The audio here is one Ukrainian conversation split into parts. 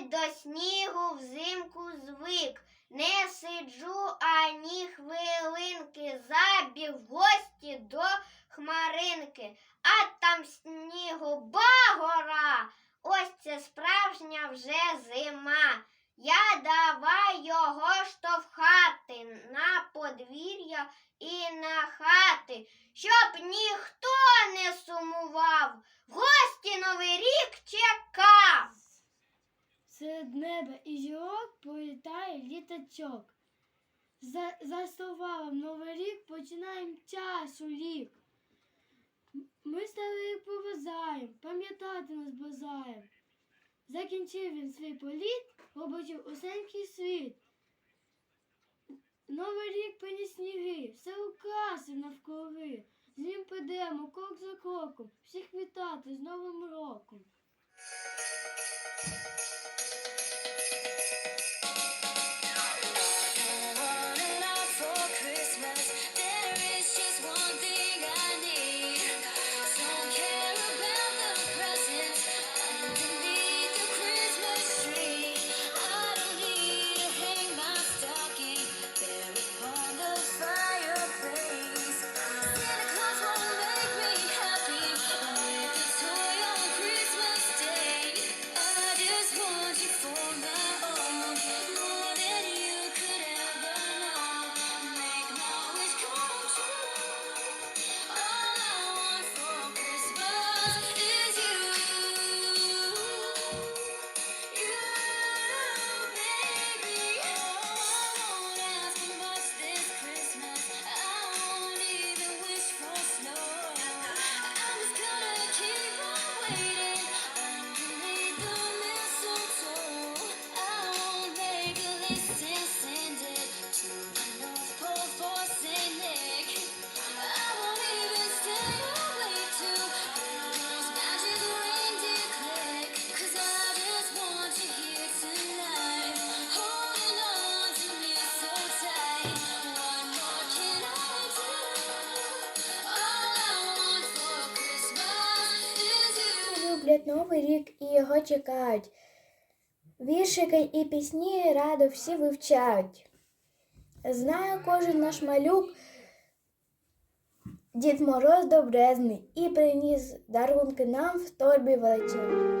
до снігу взимку звик. Не сиджу ані хвилинки, забіг гості до хмаринки, а там снігова гора. Ось це справжня вже зима. Я давай його штовхати на подвір'я і на хати, щоб ніхто не сумував, в гості новий рік чекав. Серед неба і зірок пролітає літачок. За, за словами Новий рік починаємо часу лік. М- Ми старий рік поважаємо, пам'ятати нас бажаємо. Закінчив він свій політ, побачив усенький світ. Новий рік приніс сніги, все украсив навкруги. З ним підемо крок за кроком, всіх вітати з Новим роком. Новий рік і його чекають. Віршики і пісні радо всі вивчають. Знає кожен наш малюк, Дід Мороз добрезний і приніс дарунки нам в торбі величезні.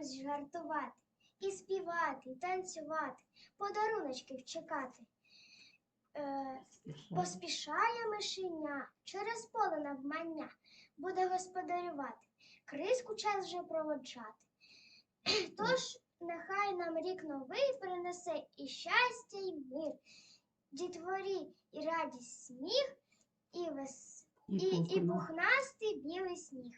Нумо, жартувати, і співати, і танцювати, подаруночків чекати. Е, поспішає мишеня через поле навмання, буде господарювати, криску час вже проводжати. Тож нехай нам рік новий принесе і щастя, і мир, дітворі і радість сміх, і вес... і, і пухнастий білий сніг.